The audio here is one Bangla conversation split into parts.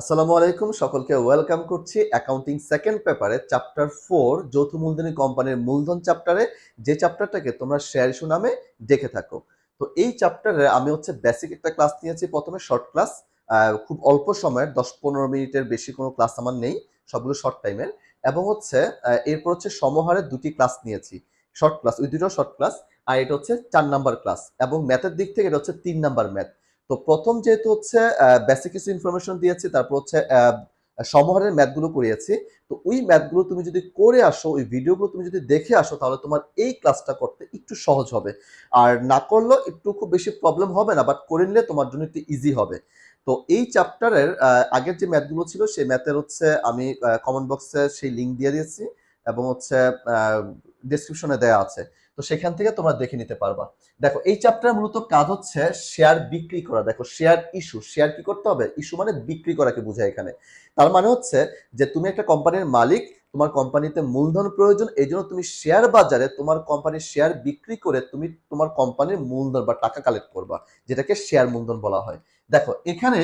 আসসালামু আলাইকুম, সকলকে ওয়েলকাম করছি অ্যাকাউন্টিং সেকেন্ড পেপারে, চ্যাপ্টার ফোর, যৌথ মূলধনী কোম্পানির মূলধন চ্যাপ্টারে। যে চ্যাপ্টারটাকে তোমরা শেয়ার ইস্যু নামে দেখে থাকো। তো এই চ্যাপ্টারে আমি হচ্ছে বেসিক একটা ক্লাস নিয়েছি প্রথমে শর্ট ক্লাস খুব অল্প সময়ের, দশ পনেরো মিনিটের বেশি কোনো ক্লাস আমার নেই, সবগুলো শর্ট টাইমের এবং হচ্ছে এরপর হচ্ছে সমহারে দুটি ক্লাস নিয়েছি শর্ট ক্লাস ওই দুটো শর্ট ক্লাস আর এটা হচ্ছে চার নাম্বার ক্লাস এবং ম্যাথের দিক থেকে এটা হচ্ছে তিন নাম্বার ম্যাথ তো প্রথম যেহেতু হচ্ছে বেসিক কিছু ইনফরমেশন দিয়েছি, তারপর হচ্ছে সমহারের ম্যাথগুলো করিয়েছি। তো ওই ম্যাথগুলো তুমি যদি করে আসো, ওই ভিডিওগুলো তুমি যদি দেখে আসো, তাহলে তোমার এই ক্লাসটা করতে একটু সহজ হবে। আর না করলেও একটু খুব বেশি প্রবলেম হবে না বাট করে নিলে তোমার জন্য একটু ইজি হবে। তো এই চ্যাপ্টারের আগের যে ম্যাথগুলো ছিল, সেই ম্যাথের হচ্ছে আমি কমেন্ট বক্সে সেই লিঙ্ক দিয়ে দিয়েছি। এবং হচ্ছে ডিসক্রিপশনে দেওয়া আছে। তো সেখান থেকে তোমরা দেখে নিতে পারবা। দেখো, এই চ্যাপ্টার মূলত কাজ হচ্ছে শেয়ার বিক্রি করা। দেখো শেয়ার ইস্যু শেয়ার কি করতে হবে? ইস্যু মানে বিক্রি করাকে বোঝায় এখানে। তার মানে হচ্ছে যে, তুমি একটা কোম্পানির মালিক, তোমার কোম্পানিতে মূলধন প্রয়োজন, এই জন্য তুমি শেয়ার বাজারে তোমার কোম্পানির শেয়ার বিক্রি করে তুমি তোমার কোম্পানির মূলধন বা টাকা কালেক্ট করবা, যেটাকে শেয়ার মূলধন বলা হয়। দেখো, এখানে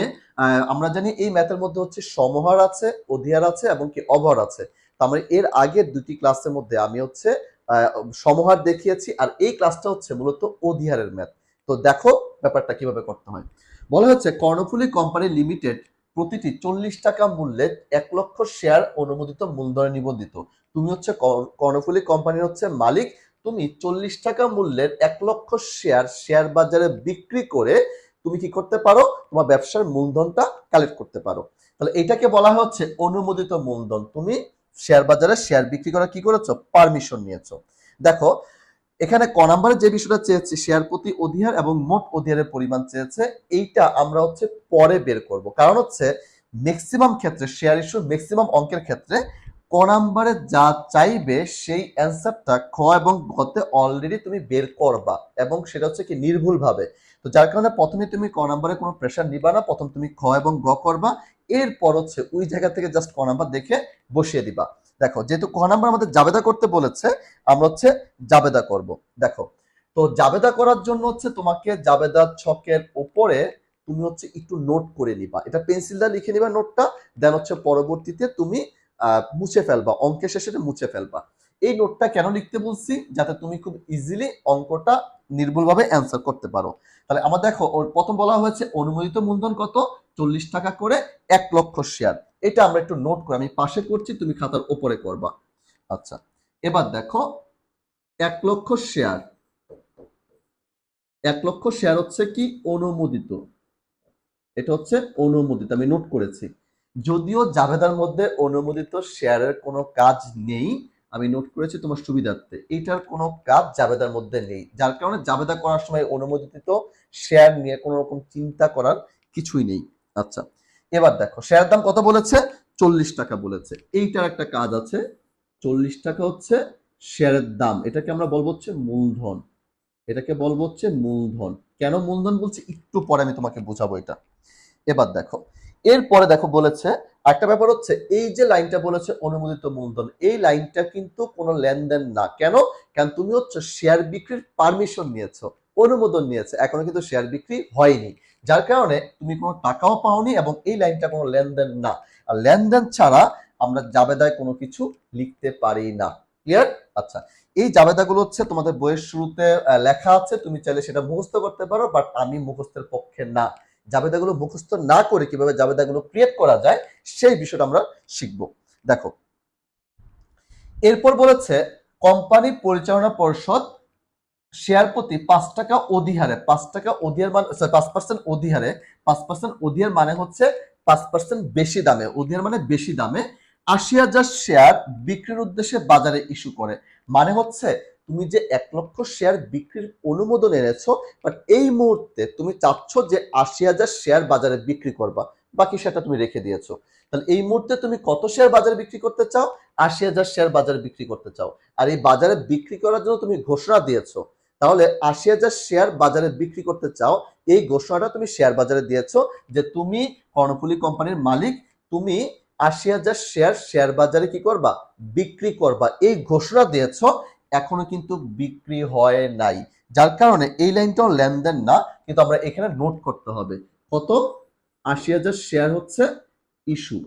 আমরা জানি এই ম্যাথের মধ্যে হচ্ছে সমহার আছে, অধিহার আছে এবং কি অভর আছে। তার মানে এর আগের দুটি ক্লাসের মধ্যে আমি হচ্ছে সমহার দেখিয়েছি আর এই ক্লাসটা হচ্ছে মূলত অধিহারের ম্যাথ তো দেখো ব্যাপারটা কীভাবে করতে হয়। বলা হচ্ছে কর্ণফুলী কোম্পানি লিমিটেড প্রতিটি চল্লিশ টাকা মূল্যে এক লক্ষ শেয়ার অনুমোদিত মূলধনে নিবন্ধিত। তুমি হচ্ছে কর্ণ- কর্ণফুলী কোম্পানির হচ্ছে মালিক, তুমি চল্লিশ টাকা মূল্যের এক লক্ষ শেয়ার শেয়ার বাজারে বিক্রি করে তুমি কি করতে পারো? তোমার ব্যবসার মূলধনটা কালেক্ট করতে পারো। তাহলে এটাকে বলা হচ্ছে অনুমোদিত মূলধন। তুমি শেয়ার বাজারে শেয়ার বিক্রি করা কি করেছ? পারমিশন নিয়েছো। দেখো, এখানে ক নাম্বারে যে বিষয়টা চেয়েছে, শেয়ার প্রতি অধিহার এবং মোট অধিহারের পরিমাণ চেয়েছে, এইটা আমরা হচ্ছে পরে বের করব। কারণ হচ্ছে ম্যাক্সিমাম ক্ষেত্রে শেয়ার ইস্যু ম্যাক্সিমাম অঙ্কের ক্ষেত্রে ক নাম্বারে যা চাইবে, সেই অ্যান্সারটা খ এবং গতে অলরেডি তুমি বের করবা এবং সেটা হচ্ছে কি নির্ভুল ভাবে তো যার কারণে প্রথমে তুমি ক নাম্বারে কোনো প্রেশার নিবা না, প্রথম তুমি খ এবং গ করবা, এরপর হচ্ছে ওই জায়গা থেকে জাস্ট ক নাম্বার দেখে বসিয়ে দিবা। দেখো, যেহেতু ক নাম্বার আমাদের জাবেদা করতে বলেছে, আমরা হচ্ছে জাবেদা করব। দেখো, তো জাবেদা করার জন্য হচ্ছে তোমাকে জাবেদা ছকের উপরে তুমি হচ্ছে একটু নোট করে নিবা। এটা পেন্সিল দিয়ে লিখে নিবা নোটটা দেন হচ্ছে পরবর্তীতে তুমি মুছে ফেলবা, অঙ্কের শেষে মুছে ফেলবা। এই নোটটা কেন লিখতে বলছি? যাতে তুমি খুব ইজিলি অঙ্কটা নির্ভুলভাবে অ্যান্সার করতে পারো। তাহলে আমার দেখো, ওর প্রথম বলা হয়েছে, অনুমোদিত মূলধন কত? চল্লিশ টাকা করে এক লক্ষ শেয়ার এটা আমরা একটু নোট করে, আমি পাশে করছি, তুমি খাতার উপরে করবা। আচ্ছা এবার দেখো, এক লক্ষ শেয়ার এক লক্ষ শেয়ার হচ্ছে কি? অনুমোদিত। এটা হচ্ছে অনুমোদিত, আমি নোট করেছি। যদিও জাভেদার মধ্যে অনুমোদিত শেয়ারের কোনো কাজ নেই আমি নোট করেছি তোমার সুবিধার্থে। এটার কোনো কাজ জাবেদার মধ্যে নেই। যার কারণে জাবেদা করার সময় অনুমোদিত শেয়ার নিয়ে কোনো রকম চিন্তা করার কিছুই নেই। আচ্ছা এবার দেখো শেয়ার দাম কত বলেছে? চল্লিশ টাকা বলেছে। এইটার একটা কাজ আছে। চল্লিশ টাকা হচ্ছে শেয়ারের দাম। এটাকে আমরা বলব হচ্ছে মূলধন। এটাকে বলব হচ্ছে মূলধন। কেন মূলধন বলছে? একটু পরে আমি তোমাকে বোঝাবো এটা। এবার দেখো এরপরে দেখো বলেছে একটা ব্যাপার হচ্ছে, এই যে লাইনটা বলেছে অনুমোদিত মূলধন, এই লাইনটা কিন্তু কোনো লেনদেন না। কেন? কারণ তুমি হচ্ছে শেয়ার বিক্রির পারমিশন নিয়েছো, অনুমোদন নিয়েছে, এখনও কিন্তু শেয়ার বিক্রি হয়নি। যার কারণে তুমি কোনো টাকাও পাওনি এবং এই লাইনটা কোনো লেনদেন না। আর লেনদেন ছাড়া আমরা জাবেদায় কোনো কিছু লিখতে পারি না। ক্লিয়ার আচ্ছা এই জাবেদাগুলো হচ্ছে তোমাদের বইয়ের শুরুতে লেখা আছে, তুমি চাইলে সেটা মুখস্থ করতে পারো বাট আমি মুখস্থের পক্ষে না। জাবেদাগুলো মুখস্থ না করে কীভাবে জাবেদাগুলো ক্রিয়েট করা যায়, সেই বিষয়টা আমরা শিখব। দেখো, এরপর বলেছে কোম্পানি পরিচালনা পরিষদ শেয়ার প্রতি পাঁচ টাকা অধিহারে, পাঁচ টাকা অধিহার মানে পাঁচ পার্সেন্ট অধিহারে, পাঁচ পার্সেন্ট অধিহার মানে হচ্ছে পাঁচ পার্সেন্ট বেশি দামে, অধিহার মানে বেশি দামে আশি হাজার শেয়ার বিক্রির উদ্দেশ্যে বাজারে ইস্যু করে। মানে হচ্ছে তুমি যে এক লক্ষ শেয়ার বিক্রির অনুমোদন এনেছো বাট এই মুহূর্তে তুমি চাচ্ছ যে আশি হাজার শেয়ার বাজারে বিক্রি করবা, বাকি সেটা তুমি রেখে দিয়েছ। তাহলে এই মুহূর্তে তুমি কত শেয়ার বাজারে বিক্রি করতে চাও? আশি হাজার শেয়ার বাজারে বিক্রি করতে চাও। আর এই বাজারে বিক্রি করার জন্য তুমি ঘোষণা দিয়েছ। তাহলে আশি হাজার শেয়ার বাজারে বিক্রি করতে চাও, এই ঘোষণাটা তুমি শেয়ার বাজারে দিয়েছ যে তুমি কর্ণফুলি কোম্পানির মালিক, তুমি আশি হাজার শেয়ার শেয়ার বাজারে কি করবা? বিক্রি করবা। এই ঘোষণা দিয়েছ এখনও কিন্তু বিক্রি হয় নাই। যার কারণে এই লাইনটাও লেনদেন না, কিন্তু আমরা এখানে নোট করতে হবে। কত আশি হাজার শেয়ার হচ্ছে ইস্যু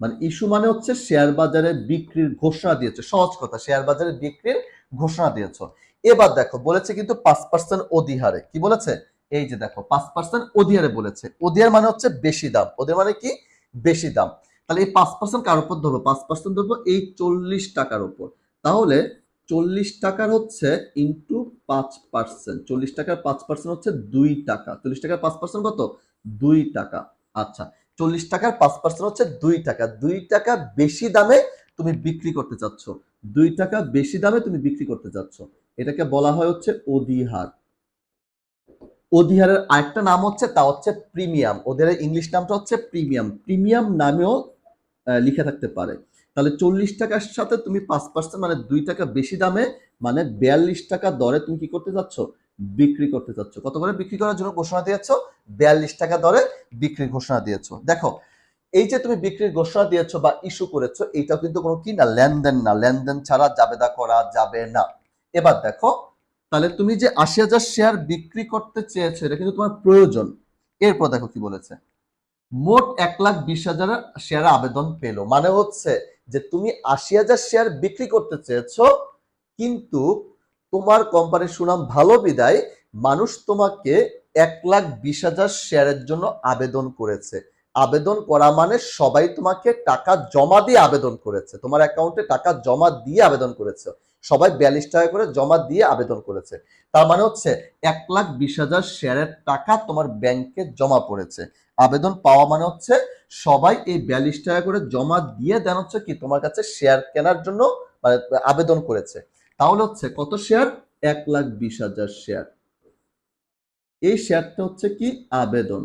মানে ইস্যু মানে হচ্ছে শেয়ার বাজারে বিক্রির ঘোষণা দিয়েছে। সহজ কথা শেয়ার বাজারে বিক্রির ঘোষণা দিয়েছ। এবার দেখো, বলেছে কিন্তু পাঁচ পার্সেন্ট অধিহারে। কি বলেছে? এই যে দেখো, পাঁচ পার্সেন্ট অধিহারে বলেছে। অধিহার মানে হচ্ছে বেশি দাম। ওদের মানে কি? বেশি দাম। তাহলে এই পাঁচ পার্সেন্ট কার উপর ধরবো? পাঁচ পার্সেন্ট ধরবো এই চল্লিশ টাকার উপর। তাহলে চল্লিশ টাকার হচ্ছে ইন্টু পাঁচ পার্সেন্ট চল্লিশ টাকার পাঁচ পার্সেন্ট হচ্ছে দুই টাকা। চল্লিশ টাকার পাঁচ পার্সেন্ট কত? দুই টাকা। আচ্ছা চল্লিশ টাকার পাঁচ পার্সেন্ট হচ্ছে দুই টাকা। দুই টাকা বেশি দামে তুমি বিক্রি করতে চাচ্ছ। দুই টাকা বেশি দামে তুমি বিক্রি করতে চাচ্ছ। এটাকে বলা হয় হচ্ছে অধিহার। অধিহারের আরেকটা নাম হচ্ছে, তা হচ্ছে প্রিমিয়াম। ওদের ইংলিশ নামটা হচ্ছে প্রিমিয়াম। প্রিমিয়াম নামেও লিখে থাকতে পারে। তাহলে চল্লিশ টাকার সাথে তুমি পাঁচ পার্সেন্ট মানে দুই টাকা বেশি দামে মানে বিয়াল্লিশ টাকা দরে তুমি কি করতে চাচ্ছ বিক্রি করতে চাচ্ছ কত করে বিক্রি করার জন্য ঘোষণা দিয়েছ? বিয়াল্লিশ টাকা দরে বিক্রির ঘোষণা দিয়েছ। দেখো, এই যে তুমি বিক্রির ঘোষণা দিয়েছ বা ইস্যু করেছ এইটা কিন্তু কোনো কি না, লেনদেন না। লেনদেন ছাড়া জাবেদা করা যাবে না। এবার দেখো, তাহলে তুমি যে আশি হাজার শেয়ার বিক্রি করতে চেয়েছো, এটা কিন্তু তোমার প্রয়োজন। এরপর দেখো কি বলেছে। মোট এক লাখ বিশ হাজার শেয়ার আবেদন পেল। মানে হচ্ছে যে তুমি আশি হাজার শেয়ার বিক্রি করতে চেয়েছো, কিন্তু তোমার কোম্পানির সুনাম ভালো বিদায়, মানুষ তোমাকে এক লাখ বিশ হাজার শেয়ারের জন্য আবেদন করেছে। আবেদন করা মানে সবাই তোমাকে টাকা জমা দিয়ে আবেদন করেছে। তোমার অ্যাকাউন্টে টাকা জমা দিয়ে আবেদন করেছে। সবাই বিয়াল্লিশ টাকা করে জমা দিয়ে আবেদন করেছে। তার মানে হচ্ছে এক লাখ বিশ হাজার শেয়ারের টাকা তোমার ব্যাংকে জমা পড়েছে। আবেদন পাওয়া মানে হচ্ছে সবাই এই বিয়াল্লিশ টাকা করে জমা দিয়ে দেন হচ্ছে কি তোমার কাছে শেয়ার কেনার জন্য মানে আবেদন করেছে। তাহলে হচ্ছে কত শেয়ার এক লাখ বিশ হাজার শেয়ার এই শেয়ারটা হচ্ছে কি? আবেদন।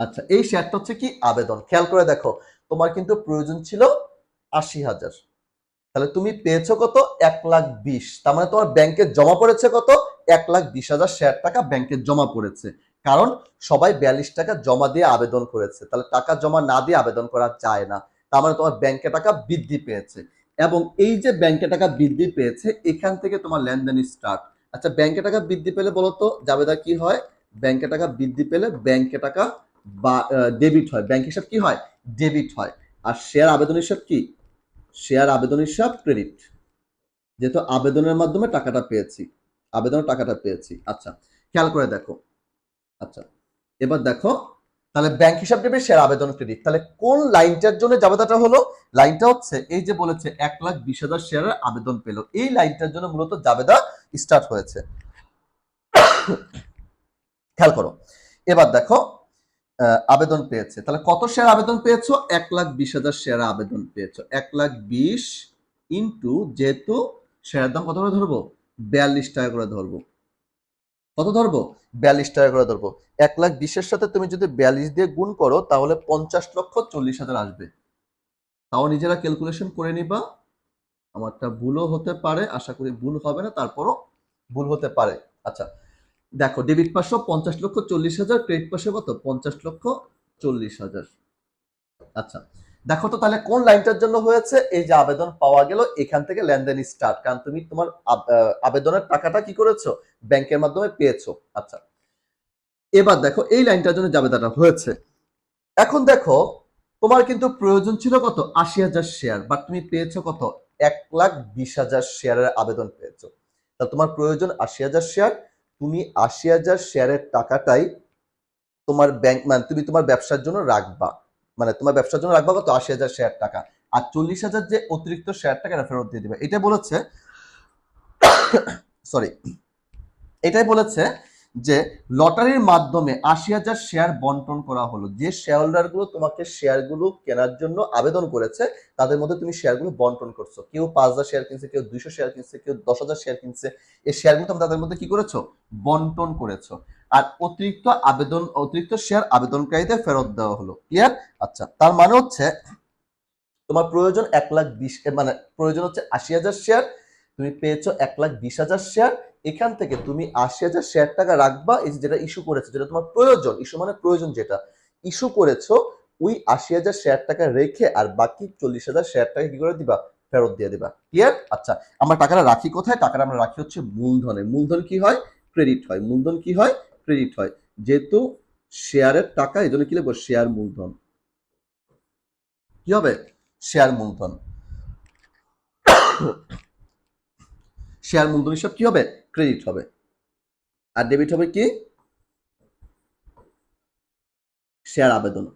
আচ্ছা এই শেয়ারটা হচ্ছে কি? আবেদন। খেয়াল করে দেখো, তোমার কিন্তু প্রয়োজন ছিল আশি হাজার। তাহলে তুমি পেয়েছ কত? এক লাখ বিশ। তার মানে তোমার ব্যাংকে জমা পড়েছে কত? এক লাখ বিশ হাজার শেয়ার টাকা ব্যাংকে জমা পড়েছে। কারণ সবাই বিয়াল্লিশ টাকা জমা দিয়ে আবেদন করেছে। তাহলে টাকা জমা না দিয়ে আবেদন করা যায় না। তার মানে তোমার ব্যাংকে টাকা বৃদ্ধি পেয়েছে। এবং এই যে ব্যাংকে টাকা বৃদ্ধি পেয়েছে, এখান থেকে তোমার লেনদেন স্টার্ট আচ্ছা ব্যাংকে টাকা বৃদ্ধি পেলে বলো তো জাবেদা কি হয়? ব্যাংকে টাকা বৃদ্ধি পেলে ব্যাংকে টাকা বা ডেবিট হয়। ব্যাংক হিসাব কি হয়? ডেবিট হয়। আর শেয়ার আবেদন হিসাব কি? শেয়ার আবেদন হিসাব ক্রেডিট যেহেতু আবেদনের মাধ্যমে টাকাটা পেয়েছি। আবেদনের টাকাটা পেয়েছি। আচ্ছা খেয়াল করে দেখো। আচ্ছা এবার দেখো, তাহলে ব্যাংক হিসাব দেবে শেয়ার আবেদন ক্রেডিট তাহলে কোন লাইনটার জন্য জাবেদাটা হলো? লাইনটা হচ্ছে, এই যে বলেছে, এক লাখ বিশ হাজার শেয়ারের আবেদন পেল। এই লাইনটার জন্য মূলত জাবেদা স্টার্ট হয়েছে। খেয়াল করো। এবার দেখো আবেদন পেয়েছে। তাহলে কত শেয়ার আবেদন পেয়েছ? এক লাখ বিশ হাজার শেয়ার আবেদন পেয়েছ। এক লাখ বিশ ইন্টু যেহেতু শেয়ারের দাম কত করে ধরবো? বিয়াল্লিশ টাকা করে ধরবো। কত ধরবো? বিয়াল্লিশ টাকা করে ধরবো। এক লাখ বিশের সাথে তুমি যদি বিয়াল্লিশ দিয়ে গুণ করো, তাহলে পঞ্চাশ লক্ষ চল্লিশ হাজার আসবে। তাও নিজেরা ক্যালকুলেশন করে নিবা। আমারটা ভুলও হতে পারে, আশা করি ভুল হবে না, তারপরও ভুল হতে পারে। আচ্ছা দেখো ডেবিট পাঁচশো, পঞ্চাশ লক্ষ চল্লিশ হাজার ক্রেডিট পাশে কত? পঞ্চাশ লক্ষ চল্লিশ হাজার। আচ্ছা দেখো তো তাহলে কোন লাইনটার জন্য হয়েছে? এই যে আবেদন পাওয়া গেল, এখান থেকে লেনদেন স্টার্ট কারণ তুমি তোমার আবেদনের টাকাটা কি করেছ? ব্যাংকের মাধ্যমে পেয়েছ। আচ্ছা। এবার দেখো, এই লাইনটার জন্য জাবেদাটা হয়েছে, এখন দেখো, তোমার কিন্তু প্রয়োজন ছিল কত? আশি হাজার শেয়ার বাট তুমি পেয়েছ কত? এক লাখ বিশ হাজার শেয়ারের আবেদন পেয়েছ। তা তোমার প্রয়োজন আশি হাজার শেয়ার তুমি আশি হাজার শেয়ারের টাকাটাই তোমার ব্যাংক মানে তুমি তোমার ব্যবসার জন্য রাখবা। মানে তোমার ব্যবসার জন্য রাখবা কত? আশি হাজার শেয়ার টাকা। আর চল্লিশ হাজার যে অতিরিক্ত শেয়ার টাকা এটা ফেরত দিয়ে দিবে। এটা বলেছে সরি এটাই বলেছে যে লটারির মাধ্যমে আশি হাজার শেয়ার বন্টন করা হলো। যে শেয়ারগুলো তোমাকে শেয়ারগুলো কেনার জন্য আবেদন করেছে, তাদের মধ্যে তুমি শেয়ারগুলো বন্টন করছ। কেউ পাঁচ হাজার শেয়ার কিনছে, কেউ দুইশো শেয়ার কিনছে, কেউ দশ হাজার শেয়ার কিনছে। এই শেয়ারগুলো তুমি তাদের মধ্যে কি করেছ? বন্টন করেছ। আর অতিরিক্ত আবেদন, অতিরিক্ত শেয়ার আবেদনকারীদের ফেরত দেওয়া হলো। ক্লিয়ার আচ্ছা তার মানে হচ্ছে তোমার প্রয়োজন এক লাখ বিশ মানে প্রয়োজন হচ্ছে আশি হাজার শেয়ার তুমি পেয়েছ এক লাখ বিশ হাজার শেয়ার এখান থেকে তুমি আশি হাজার শেয়ার টাকা রাখবা, এই যেটা ইস্যু করেছ, যেটা তোমার প্রয়োজন ইস্যু মানে প্রয়োজন যেটা। ইস্যু করেছ, ওই আশি হাজার শেয়ার টাকা রেখে আর বাকি চল্লিশ হাজার শেয়ার টাকা কি করে দিবা? ফেরত দিয়ে দিবা। ক্লিয়ার আচ্ছা আমরা টাকাটা রাখি কোথায়? টাকাটা আমরা রাখি হচ্ছে মূলধনে। মূলধন কি হয়? ক্রেডিট হয়। মূলধন কি হয়? ক্রেডিট হয়। যেহেতু শেয়ারের টাকা, এই জন্য কি লিখব? শেয়ার মূলধন। কি হবে? শেয়ার মূলধন। শেয়ার মূলধন হিসাব কি হবে? ক্রেডিট হবে। আর ডেবিট হবে কি? শেয়ার আবেদন।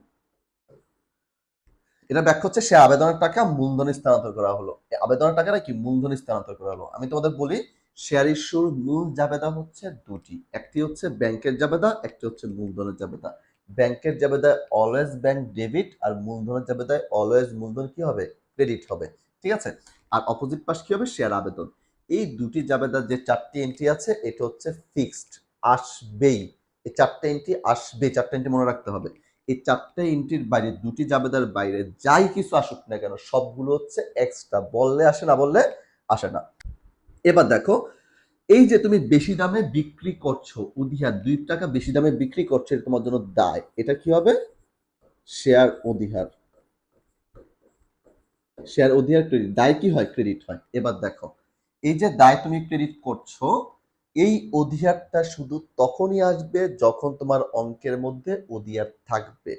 এটা ব্যাখ্যা হচ্ছে সে আবেদনের টাকা মূলধনে স্থানান্তর করা হলো। আবেদনের টাকাটা কি? মূলধনে স্থানান্তর করা হলো। আমি তোমাদের বলি শেয়ার ইস্যুর মূল জাবেদা হচ্ছে দুটি। একটি হচ্ছে ব্যাংকের জাবেদা, একটি হচ্ছে মূলধনের জাবেদা। ব্যাংকের জাবেদায় অলওয়েজ ব্যাংক ডেবিট আর মূলধনের জাবেদায় অলওয়েজ মূলধন কি হবে? ক্রেডিট হবে। ঠিক আছে? আর অপোজিট পাশ কি হবে? শেয়ার আবেদন। এই দুটি জাবেদার যে চারটি এন্ট্রি আছে, এটা হচ্ছে ফিক্সড আসবেই। এই চারটে এন্ট্রি আসবে চারটে এন্ট্রি মনে রাখতে হবে। এই চারটে এন্ট্রির বাইরে, দুটি জাবেদার বাইরে যাই কিছু আসুক না কেন, সবগুলো হচ্ছে এক্সট্রা বললে আসে না বললে আসে না। এবার দেখো, এই যে তুমি বেশি দামে বিক্রি করছ, উদিহার, দুই টাকা বেশি দামে বিক্রি করছ এটা তোমার জন্য দায়, এটা কি হবে? শেয়ার অধিহার শেয়ার অধিহার ক্রেডিট দায় কি হয়? ক্রেডিট হয়। এবার দেখো, এই যে দায় তুমি ক্রেডিট করছ, এই অধিহারটা শুধু তখনই আসবে যখন তোমার অঙ্কের মধ্যে অধিহার থাকবে।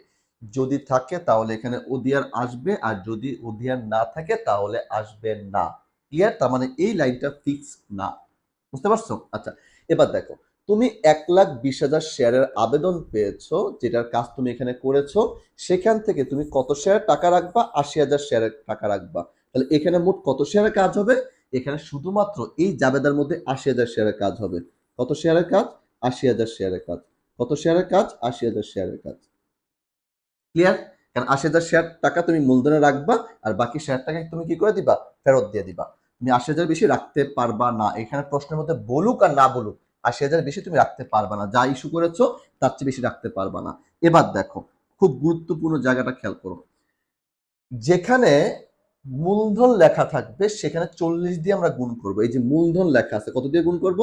যদি থাকে তাহলে এখানে অধিহার আসবে, আর যদি অধিহার না থাকে তাহলে আসবে না। ক্লিয়ার তার মানে এই লাইনটা ফিক্স না। বুঝতে পারছ? আচ্ছা এবার দেখো, তুমি এক লাখ বিশ হাজার শেয়ারের আবেদন পেয়েছ, যেটার কাজ তুমি এখানে করেছ, সেখান থেকে তুমি কত শেয়ার টাকা রাখবা? আশি হাজার শেয়ারের টাকা রাখবা। তাহলে এখানে মোট কত শেয়ারের কাজ হবে? এখানে শুধুমাত্র এই জাবেদার মধ্যে আশি হাজার শেয়ারের কাজ হবে। কত শেয়ারের কাজ? আশি হাজার শেয়ারের কাজ। কত শেয়ারের কাজ? আশি হাজার শেয়ারের কাজ। ক্লিয়ার কারণ আশি হাজার শেয়ার টাকা তুমি মূলধনে রাখবা, আর বাকি শেয়ার টাকা তুমি কি করে দিবা? ফেরত দিয়ে দিবা। তুমি আশি হাজার বেশি রাখতে পারবা না। এখানে প্রশ্নের মধ্যে বলুক আর না বলুক, আশি হাজার বেশি তুমি রাখতে পারবা না। যা ইস্যু করেছ, তার চেয়ে বেশি রাখতে পারবা না। এবার দেখো, খুব গুরুত্বপূর্ণ জায়গাটা খেয়াল করো। যেখানে মূলধন লেখা থাকবে, সেখানে চল্লিশ দিয়ে আমরা গুণ করব। এই যে মূলধন লেখা আছে, কত দিয়ে গুণ করব?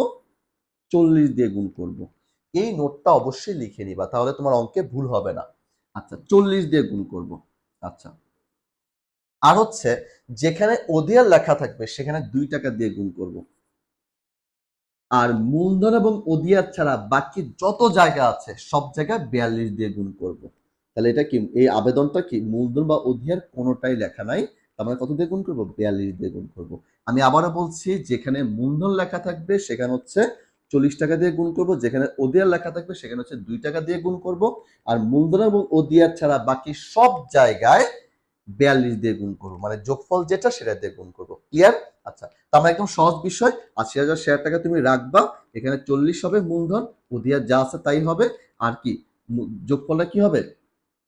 চল্লিশ দিয়ে গুণ করব। এই নোটটা অবশ্যই লিখে নিবা, তাহলে তোমার অঙ্কে ভুল হবে না। আচ্ছা চল্লিশ দিয়ে গুণ করব। আচ্ছা। আর হচ্ছে যেখানে ওদিয়ার লেখা থাকবে, সেখানে দুই টাকা দিয়ে গুণ করব। আর মূলধন এবং ওদিয়ার ছাড়া বাকি যত জায়গা আছে, সব জায়গায় বিয়াল্লিশ দিয়ে গুণ করব। তাহলে এটা কি, এই আবেদনটা কি মূলধন বা অধিয়ার কোনোটাই লেখা নাই? তার মানে কত দিয়ে গুণ করব? বিয়াল্লিশ দিয়ে গুণ করব। আমি আবারও বলছি, যেখানে মূলধন লেখা থাকবে, সেখানে হচ্ছে চল্লিশ টাকা দিয়ে গুণ করব। যেখানে ওদিয়ার লেখা থাকবে, সেখানে হচ্ছে দুই টাকা দিয়ে গুণ করব। আর মূলধন এবং ওদিয়ার ছাড়া বাকি সব জায়গায় বিয়াল্লিশ দিয়ে গুণ করব। মানে যোগফল যেটা, সেটা দিয়ে গুণ করব। ক্লিয়ার আচ্ছা তার মানে একদম সহজ বিষয়। আশি হাজার শেয়ার টাকা তুমি রাখবা। এখানে চল্লিশ হবে মূলধন ওদিয়ার যা আছে তাই হবে। আর কি যোগফলটা কি হবে?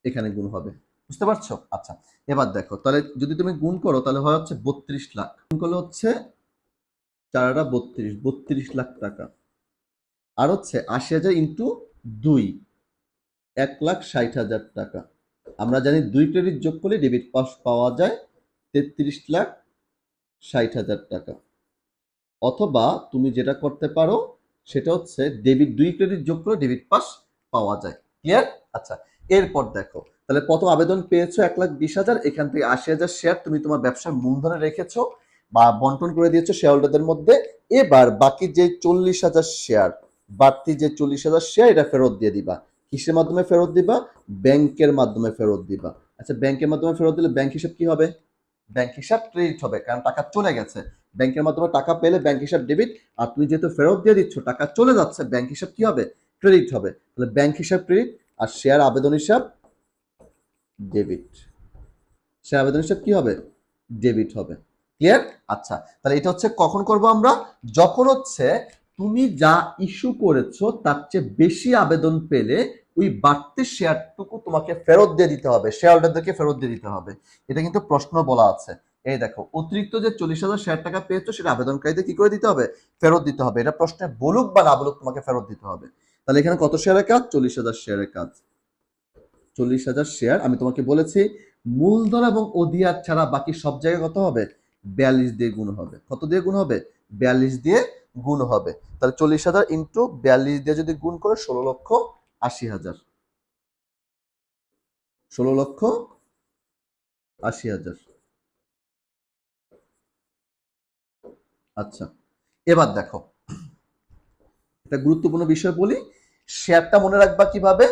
এখানে গুণ হবে। বুঝতে পারছ? আচ্ছা এবার দেখো, তাহলে যদি তুমি গুণ করো, তাহলে হয় হচ্ছে বত্রিশ লাখ। গুণ করলে হচ্ছে চারটা বত্রিশ বত্রিশ লাখ টাকা। আর হচ্ছে আশি হাজার ইন্টু দুই, এক লাখ ষাট হাজার টাকা। আমরা জানি দুই ক্রেডিট যোগ করলে ডেবিট পাস পাওয়া যায় তেত্রিশ লাখ ষাট হাজার টাকা। অথবা তুমি যেটা করতে পারো, সেটা হচ্ছে ডেবিট দুই ক্রেডিট যোগ করে ডেবিট পাস পাওয়া যায়। ক্লিয়ার আচ্ছা এরপর দেখো, তাহলে প্রথম আবেদন পেয়েছ এক লাখ বিশ হাজার, এখান থেকে আশি হাজার শেয়ার তুমি তোমার ব্যবসার মূলধনে রেখেছো বা বন্টন করে দিয়েছ শেয়ার হোল্ডারদের মধ্যে। এবার বাকি যে চল্লিশ হাজার শেয়ার বাড়তি যে চল্লিশ হাজার শেয়ার এটা ফেরত দিয়ে দিবা। কিসের মাধ্যমে ফেরত দিবা? ব্যাংকের মাধ্যমে ফেরত দিবা। আচ্ছা ব্যাংকের মাধ্যমে ফেরত দিলে ব্যাংক হিসাব কি হবে? ব্যাংক হিসাব ক্রেডিট হবে, কারণ টাকা চলে গেছে। ব্যাংকের মাধ্যমে টাকা পেলে ব্যাংক হিসাব ডেবিট আর তুমি যেহেতু ফেরত দিয়ে দিচ্ছ, টাকা চলে যাচ্ছে, ব্যাংক হিসাব কি হবে? ক্রেডিট হবে। তাহলে ব্যাংক হিসাব ক্রেডিট আর শেয়ার আবেদন হিসাব ডেবিট শেয়ার আবেদন হিসাব কি হবে? ডেবিট হবে। ক্লিয়ার আচ্ছা তাহলে এটা হচ্ছে কখন করব আমরা? যখন হচ্ছে তুমি যা ইস্যু করেছ, তার চেয়ে বেশি আবেদন পেলে ওই বাড়তি শেয়ারটুকু তোমাকে ফেরত দিয়ে দিতে হবে শেয়ার হোল্ডারদেরকে ফেরত দিয়ে দিতে হবে। এটা কিন্তু প্রশ্ন বলা আছে। এই দেখো, অতিরিক্ত যে চল্লিশ হাজার শেয়ার টাকা পেয়েছ, সেটা আবেদনকারীদের কি করে দিতে হবে? ফেরত দিতে হবে। এটা প্রশ্নে বলুক বা না বলুক, তোমাকে ফেরত দিতে হবে। তাহলে এখানে কত শেয়ারের কাজ? চল্লিশ হাজার শেয়ারের কাজ। চল্লিশ হাজার শেয়ার আমি তোমাকে বলেছি, মূলধন এবং অধিয়ার ছাড়া বাকি সব জায়গায় কত হবে? বিয়াল্লিশ দিয়ে গুণ হবে। কত দিয়ে গুণ হবে? বিয়াল্লিশ দিয়ে গুণ হবে। তাহলে চল্লিশ হাজার ইন্টু বিয়াল্লিশ দিয়ে যদি গুণ করে ষোলো লক্ষ আশি হাজার। ষোলো লক্ষ আশি হাজার। আচ্ছা এবার দেখো। একটা গুরুত্বপূর্ণ বিষয় বলি শেয়ারটা মনে রাখবা কীভাবে?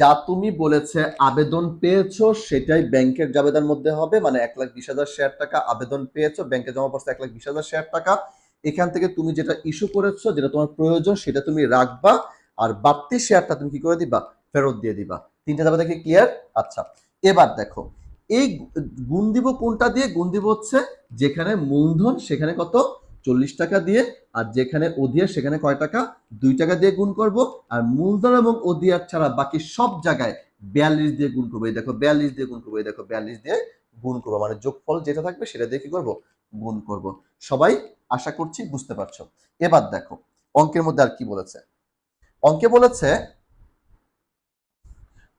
যা তুমি বলেছে আবেদন পেয়েছ, সেটাই ব্যাংকের জাবেদার মধ্যে হবে মানে এক লাখ বিশ হাজার শেয়ার টাকা আবেদন পেয়েছ ব্যাংকে জমা পড়ছে এক লাখ বিশ হাজার শেয়ার টাকা। এখান থেকে তুমি যেটা ইস্যু করেছ, যেটা তোমার প্রয়োজন, সেটা তুমি রাখবা। আর বাড়তি শেয়ারটা তুমি কি করে দিবা? ফেরত দিয়ে দিবা। তিনটা জাবেদা কি ক্লিয়ার আচ্ছা। এবার দেখো, এই গুণ দিব কোনটা দিয়ে? গুণ দিব হচ্ছে যেখানে মূলধন সেখানে কত? চল্লিশ টাকা দিয়ে, আর যেখানে ওদিয়ার সেখানে কয় টাকা? দুই টাকা দিয়ে গুণ করব, আর মূলধন এবং ওদিয়ার ছাড়া বাকি সব জায়গায় বিয়াল্লিশ দিয়ে গুণ করব। এই দেখো, বিয়াল্লিশ দিয়ে গুণ করব, এই দেখো, বিয়াল্লিশ দিয়ে গুণ করব। মানে যোগফল যেটা থাকবে সেটা দিয়ে কি করব? গুণ করব। সবাই আশা করছি বুঝতে পারছ। এবার দেখো, অঙ্কের মধ্যে আর কি বলেছে? অঙ্কে বলেছে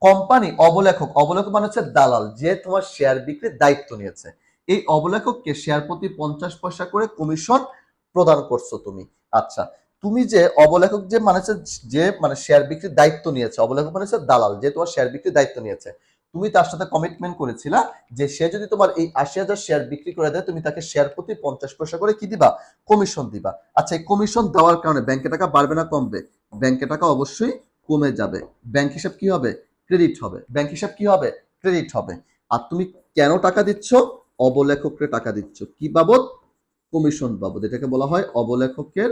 কোম্পানি অবলেখক অবলেখক মানে হচ্ছে দালাল, যে তোমার শেয়ার বিক্রির দায়িত্ব নিয়েছে। এই অবলেখককে শেয়ার প্রতি পঞ্চাশ পয়সা করে কমিশন প্রদান করছ তুমি। আচ্ছা তুমি যে অবলেখক যে মানে যে মানে শেয়ার বিক্রির দায়িত্ব নিয়েছে, অবলেখক মানে হচ্ছে দালাল, যে তোমার শেয়ার বিক্রির দায়িত্ব নিয়েছে, তুমি তার সাথে কমিটমেন্ট করেছিলা যে সে যদি তোমার এই আশি হাজার শেয়ার বিক্রি করে দেয়, তুমি তাকে শেয়ার প্রতি পঞ্চাশ পয়সা করে কি দিবা? কমিশন দিবা। আচ্ছা এই কমিশন দেওয়ার কারণে ব্যাংকে টাকা বাড়বে না, কমবে। ব্যাংকে টাকা অবশ্যই কমে যাবে। ব্যাংক হিসাব কি হবে? ক্রেডিট হবে। ব্যাংক হিসাব কি হবে? ক্রেডিট হবে। আর তুমি কেন টাকা দিচ্ছ? অবলেখককে টাকা দিচ্ছ। কি বাবদ? কমিশন বাবদ। এটাকে বলা হয় অবলেখকের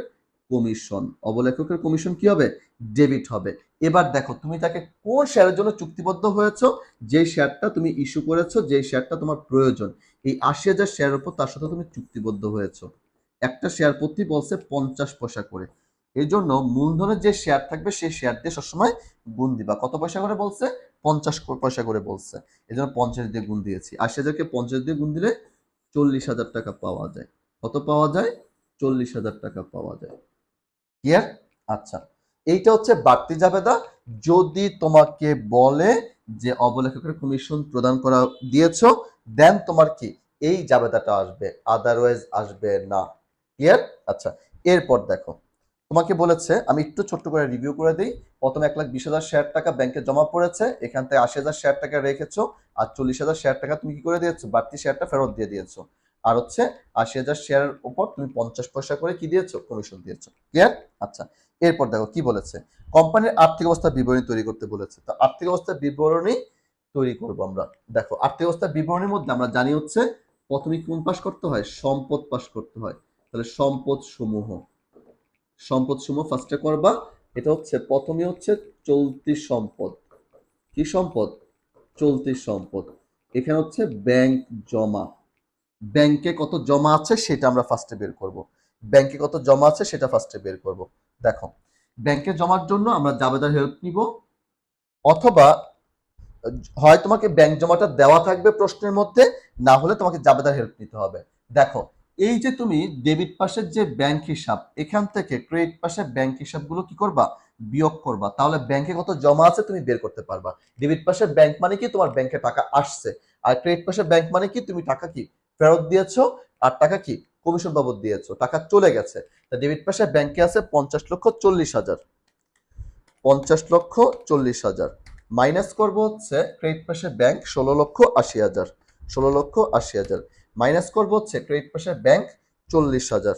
কমিশন। অবলেখকের কমিশন কি হবে? ডেবিট হবে। এবার দেখো, তুমি তাকে কোন শেয়ারের জন্য চুক্তিবদ্ধ হয়েছো? যে শেয়ারটা তুমি ইস্যু করেছ যে শেয়ারটা তোমার প্রয়োজন। এই আশি হাজার শেয়ারের উপর তার সাথে তুমি চুক্তিবদ্ধ হয়েছো। একটা শেয়ার প্রতি বলছে পঞ্চাশ পয়সা করে। এই জন্য মূলধনের যে শেয়ার থাকবে, সেই শেয়ার দিয়ে সবসময় গুণ দিবা। কত পয়সা করে বলছে? পঞ্চাশ পয়সা করে বলছে। এই জন্য পঞ্চাশ দিয়ে গুণ দিয়েছি। আশি হাজারকে পঞ্চাশ দিয়ে গুণ দিলে চল্লিশ হাজার টাকা পাওয়া যায়। কত পাওয়া যায়? চল্লিশ হাজার টাকা পাওয়া যায়। ক্লিয়ার আচ্ছা। এইটা হচ্ছে বাড়তি জাবেদা। যদি তোমাকে বলে যে অবলেখকের কমিশন প্রদান করা দিয়েছ দেন তোমার কি? এই জাবেদাটা আসবে। আদারওয়াইজ আসবে না। ক্লিয়ার আচ্ছা। এরপর দেখো। তোমাকে বলেছে, আমি একটু ছোট্ট করে রিভিউ করে দিই। প্রথমে এক লাখ বিশ হাজার শেয়ার টাকা ব্যাংকে জমা পড়েছে, এখান থেকে আশি হাজার শেয়ার টাকা রেখেছো, আর চল্লিশ হাজার শেয়ার টাকা তুমি কি করে দিয়েছ? বাড়তি শেয়ারটা ফেরত দিয়ে দিয়েছ। আর হচ্ছে, আশি হাজার শেয়ারের উপর তুমি পঞ্চাশ পয়সা করে কি দিয়েছ? কমিশন দিয়েছ। ক্লিয়ার আচ্ছা এরপর দেখো কি বলেছে? কোম্পানির আর্থিক অবস্থা বিবরণী তৈরি করতে বলেছে। তো আর্থিক অবস্থা বিবরণী তৈরি করব আমরা। দেখো, আর্থিক অবস্থা বিবরণীর মধ্যে আমরা জানি হচ্ছে, প্রথমে কোন পাস করতে হয়? সম্পদ পাস করতে হয়। তাহলে সম্পদ সমূহ সম্পদ সমূহ ফার্স্টে করবা। এটা হচ্ছে, প্রথমে হচ্ছে চলতি সম্পদ। কি সম্পদ? চলতি সম্পদ। এখানে হচ্ছে ব্যাংক জমা। ব্যাংকে কত জমা আছে সেটা আমরা ফার্স্টে বের করব। ব্যাংকে কত জমা আছে সেটা ফার্স্টে বের করব। দেখো ব্যাংকে জমার জন্য আমরা জাবেদার হেল্প নিব। অথবা, হয় তোমাকে ব্যাংক জমাটা দেওয়া থাকবে প্রশ্নের মধ্যে, না হলে তোমাকে জাবেদার হেল্প নিতে হবে। দেখো এই যে তুমি ডেবিট পাশের যে ব্যাংক হিসাব, এখান থেকে ক্রেডিট পাশের ব্যাংক হিসাবগুলো কি করবা? বিয়োগ করবা। তাহলে ব্যাংকে কত জমা আছে তুমি বের করতে পারবা। ডেবিট পাশের ব্যাংক মানে কি? তোমার ব্যাংকে টাকা আসছে। আর ক্রেডিট পাশের ব্যাংক মানে কি? তুমি টাকা কি? ফেরত দিয়েছ আর টাকা কি? কমিশন বাবদ দিয়েছ। টাকা চলে গেছে। তা ডেবিট পাশে ব্যাংকে আছে পঞ্চাশ লক্ষ চল্লিশ হাজার। পঞ্চাশ লক্ষ চল্লিশ হাজার। মাইনাস করব হচ্ছে ক্রেডিট পাশে ব্যাংক ষোলো লক্ষ আশি হাজার। ষোলো লক্ষ আশি হাজার। মাইনাস করব হচ্ছে ক্রেডিট পাশে ব্যাংক চল্লিশ হাজার।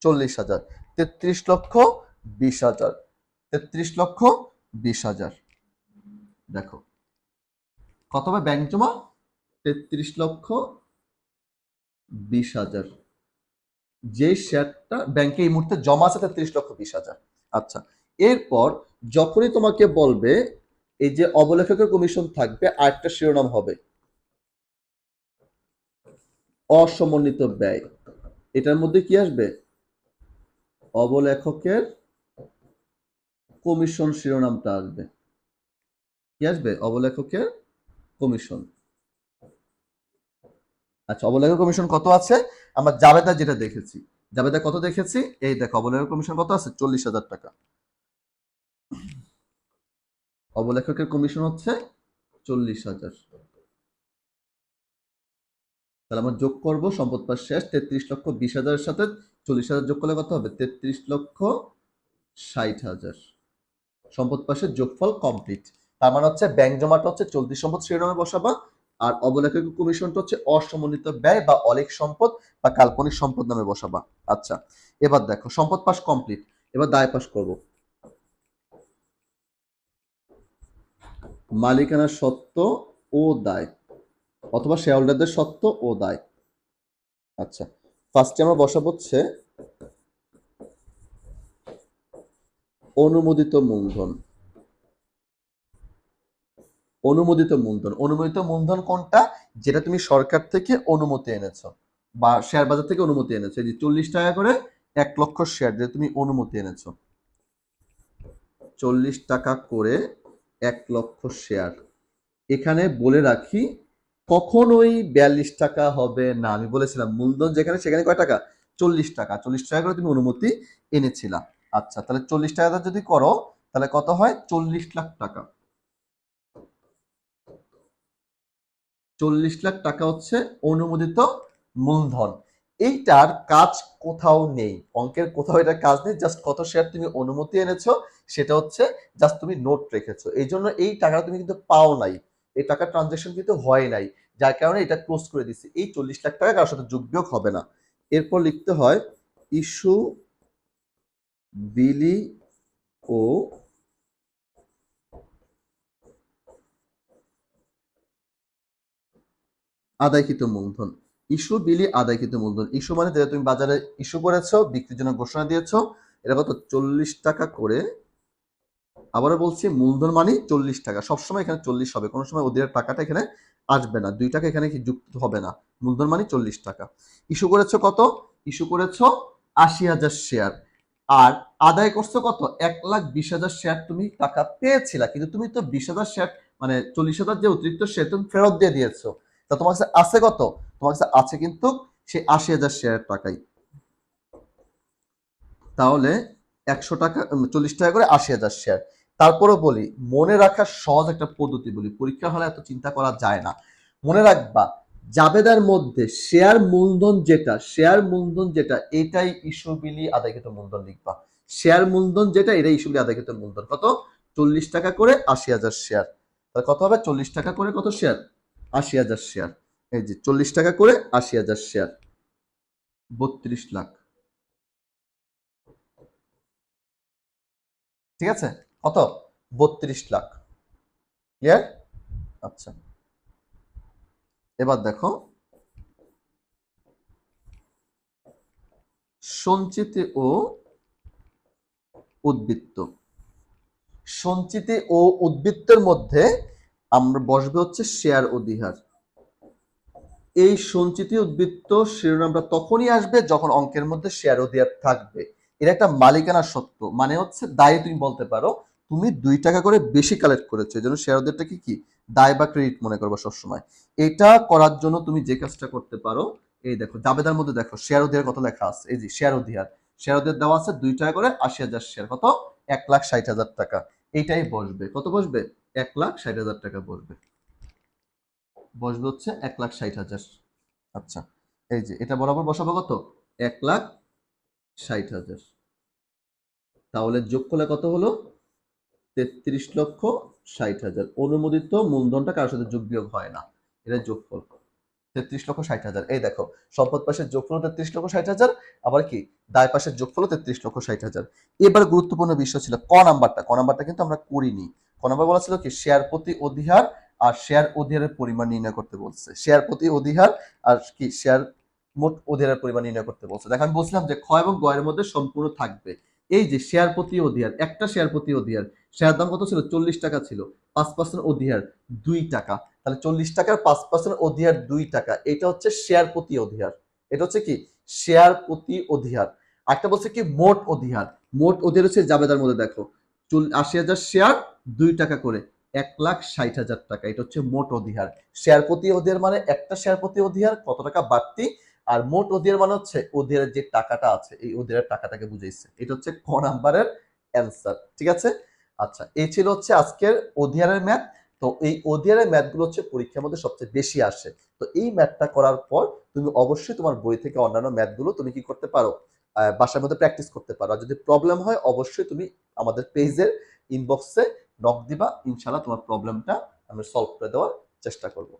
চল্লিশ হাজার। তেত্রিশ লক্ষ বিশ হাজার। তেত্রিশ লক্ষ বিশ হাজার। দেখো। কত হবে ব্যাংক জমা? তেত্রিশ লক্ষ বিশ হাজার। যে শেয়ারটা ব্যাংকে এই মুহূর্তে জমা আছে তেত্রিশ লক্ষ বিশ হাজার। আচ্ছা এরপর যখনই তোমাকে বলবে, এই যে অবলেখকের কমিশন থাকবে, আরেকটা শিরোনাম হবে। অসমন্বিত ব্যয়। এটার মধ্যে কি আসবে? অবলেখকের কমিশন শিরোনামটা আসবে। কি আসবে? অবলেখকের কমিশন আচ্ছা অবলেখক কমিশন কত আছে? আমরা জাবেদা যেটা দেখেছি। জাবেদা কত দেখেছি? এই দেখো অবলেখক কমিশন কত আছে? চল্লিশ হাজার টাকা। অবলেখকের কমিশন হচ্ছে চল্লিশ হাজার। তাহলে আমরা যোগ করব, সম্পদ পাশ শেষ, তেত্রিশ লক্ষ বিশ হাজারের সাথে চল্লিশ হাজার যোগ করলে কত হবে? তেত্রিশ লক্ষ ষাট হাজার। সম্পদ পাশের যোগফল কমপ্লিট তার মানে হচ্ছে ব্যাংক জমাটা হচ্ছে চলতি সম্পদ শিরোনামে বসাবা, আর অবলেখক কমিশনটা হচ্ছে অসমন্বিত ব্যয় বা অলেখ সম্পদ বা কাল্পনিক সম্পদ নামে বসাবা। আচ্ছা এবার দেখো, সম্পদ পাশ কমপ্লিট এবার দায় পাশ করব। মালিকানা সত্ত্ব ও দায়। অথবা শেয়ার হোল্ডারদের সত্ত্ব ও দায়। আচ্ছা ফার্স্টে আমরা বসাবো হচ্ছে অনুমোদিত মূলধন। অনুমোদিত মূলধন। অনুমোদিত মূলধন কোনটা? যেটা তুমি সরকার থেকে অনুমতি এনেছো বা শেয়ার বাজার থেকে অনুমতি এনেছো। এই যে চল্লিশ টাকা করে এক লক্ষ শেয়ার যেটা তুমি অনুমতি এনেছো। চল্লিশ টাকা করে এক লক্ষ শেয়ার এখানে বলে রাখি কখনোই বিয়াল্লিশ টাকা হবে না। আমি বলেছিলাম, মূলধন যেখানে সেখানে কয় টাকা? চল্লিশ টাকা। চল্লিশ টাকা করে তুমি অনুমতি এনেছিলা। আচ্ছা তাহলে চল্লিশ টাকা যদি করো, তাহলে কত হয়? চল্লিশ লাখ টাকা। চল্লিশ লাখ টাকা হচ্ছে অনুমোদিত মূলধন। এইটার কাজ কোথাও নেই। অঙ্কের কোথাও এটা কাজ নেই। জাস্ট কত শেয়ার তুমি অনুমতি এনেছো, সেটা হচ্ছে জাস্ট তুমি নোট রেখেছো। এই জন্য এই টাকাটা তুমি কিন্তু পাও নাই। এই টাকার ট্রানজেকশন কিন্তু হয় নাই, যার কারণে এটা ক্লোজ করে দিচ্ছে এই চল্লিশ লাখ টাকা কারোর সাথে যোগ বিয়োগ হবে না। এরপর লিখতে হয়, ইস্যু বিলি ও আদায়কৃত মূলধন। ইস্যু বিলি, আদায়কৃত মূলধন। ইস্যু মানে যেটা তুমি বাজারে ইস্যু করেছ, বিক্রির জন্য ঘোষণা দিয়েছ, এটা কত? চল্লিশ টাকা করে আবারও বলছি, মূলধন মানে চল্লিশ টাকা। সবসময় এখানে চল্লিশ হবে। কোনো সময় ওদের টাকাটা এখানে আসবে না। দুই টাকা এখানে যুক্ত হবে না। মূলধন মানে চল্লিশ টাকা। ইস্যু করেছ কত? ইস্যু করেছ আশি হাজার শেয়ার। আর আদায় করছ কত? এক লাখ বিশ হাজার শেয়ার তুমি টাকা পেয়েছিলা। কিন্তু তুমি তো বিশ হাজার শেয়ার মানে চল্লিশ হাজার যে অতিরিক্ত শেয়ার তুমি ফেরত দিয়ে দিয়েছ। তা তোমার কাছে আছে কত? তোমার কাছে আছে কিন্তু সেই আশি হাজার শেয়ার টাকাই। তাহলে একশো টাকা চল্লিশ টাকা করে আশি হাজার শেয়ার। তারপরও বলি, মনে রাখার সহজ একটা পদ্ধতি বলি পরীক্ষা হলে এত চিন্তা করা যায় না। মনে রাখবা, জাবেদার মধ্যে শেয়ার মূলধন যেটা, শেয়ার মূলধন যেটা, এটাই ইস্যু বিলি আদায়কৃত মূলধন লিখবা। শেয়ার মূলধন যেটা, এটাই ইস্যু বিলি আদায়কৃত মূলধন। কত? চল্লিশ টাকা করে আশি হাজার শেয়ার। তাহলে কত হবে? চল্লিশ টাকা করে কত শেয়ার? আশি হাজার শেয়ার। এই যে, চল্লিশ টাকা করে আশি হাজার শেয়ার। বত্রিশ লাখ। ঠিক আছে? কত? বত্রিশ লাখ। ক্লিয়ার আচ্ছা। এবার দেখো। সঞ্চিতি ও উদ্বৃত্ত। সঞ্চিতি ও উদ্বৃত্তের মধ্যে আমরা বসবে হচ্ছে শেয়ার অধিহার এই সঞ্চিতি উদ্বৃত্ত শিরোনামটা তখনই আসবে যখন অঙ্কের মধ্যে শেয়ার অধিহার থাকবে। এটা একটা মালিকানা সত্য। মানে হচ্ছে দায় তুমি বলতে পারো তুমি দুই টাকা করে বেশি কালেক্ট করেছ, এই জন্য শেয়ার কি দায় বা ক্রেডিট মনে করব সবসময়? এটা করার জন্য তুমি যে কাজটা করতে পারো, এই দেখো, জাবেদার মধ্যে দেখো শেয়ার অধিহার কত লেখা আছে, এই যে শেয়ার অধিহার শেয়ার অধিহার দেওয়া আছে দুই টাকা করে আশি হাজার শেয়ার কত? এক লাখ ষাট হাজার টাকা, এইটাই বসবে, কত বসবে? এক লাখ ষাট হাজার টাকা বসবে বসবে হচ্ছে এক লাখ ষাট হাজার আচ্ছা এই যে, এটা বরাবর বসাবো কত? এক লাখ ষাট হাজার, তাহলে যোগ করলে কত হলো? তেত্রিশ লক্ষ ষাট হাজার। অনুমোদিত মূলধনটা কারোর সাথে যোগ বিয়োগ হয় না। এটা যোগফল তেত্রিশ লক্ষ ষাট হাজার। এই দেখো, সম্পদ পাশের যোগফল তেত্রিশ লক্ষ ষাট হাজার, আবার কি? দায় পাশের যোগফল তেত্রিশ লক্ষ ষাট হাজার। এবার গুরুত্বপূর্ণ বিষয় ছিল ক নাম্বারটা। ক নাম্বারটা কিন্তু আমরা করিনি। ক নাম্বার বলা ছিল কি? শেয়ার প্রতি অধিহার আর শেয়ার অধিহারের পরিমাণ নির্ণয় করতে বলছে। শেয়ার প্রতি অধিহার আর কি? শেয়ার মোট অধিহারের পরিমাণ নির্ণয় করতে বলছে। দেখো, আমি বলছিলাম যে খ এবং গয়ের মধ্যে সম্পূর্ণ থাকবে। এই যে শেয়ার প্রতি অধিহার, একটা শেয়ার প্রতি অধিহার শেয়ার দাম কত ছিল? চল্লিশ টাকা ছিল। পাঁচ পার্সেন্ট অধিহার, দুই টাকা। তাহলে চল্লিশ টাকার পাঁচ পার্সেন্ট অধিহার, দুই টাকা। এটা হচ্ছে শেয়ার প্রতি অধিহার। এটা হচ্ছে কি? শেয়ার প্রতি অধিহার। একটা বলছে কি? মোট অধিহার। মোট অধিহার হচ্ছে জাবেদার মধ্যে দেখো। আশি হাজার শেয়ার দুই টাকা করে। এক লাখ ষাট হাজার টাকা। এটা হচ্ছে মোট অধিহার। শেয়ার প্রতি অধিহার মানে একটা শেয়ার প্রতি অধিহার। কত টাকা? বাড়তি আর মোট অধিহার মানে হচ্ছে অধিহারের যে টাকাটা আছে, এই অধিহারের টাকাটাকে বুঝাইছে। এটা হচ্ছে ক নাম্বারের অ্যান্সার ঠিক আছে? আচ্ছা এই ছিল হচ্ছে আজকের অধিহারের ম্যাথ তো এই অধিহারের ম্যাথগুলো হচ্ছে পরীক্ষার মধ্যে সবচেয়ে বেশি আসে। তো এই ম্যাথটা করার পর তুমি অবশ্যই তোমার বই থেকে অন্যান্য ম্যাথগুলো তুমি কি করতে পারো? বাসার মধ্যে প্র্যাকটিস করতে পারো। আর যদি প্রবলেম হয়, অবশ্যই তুমি আমাদের পেজের ইনবক্সে নক দিবা। ইনশাল্লাহ তোমার প্রবলেমটা আমরা সলভ করে দেওয়ার চেষ্টা করব।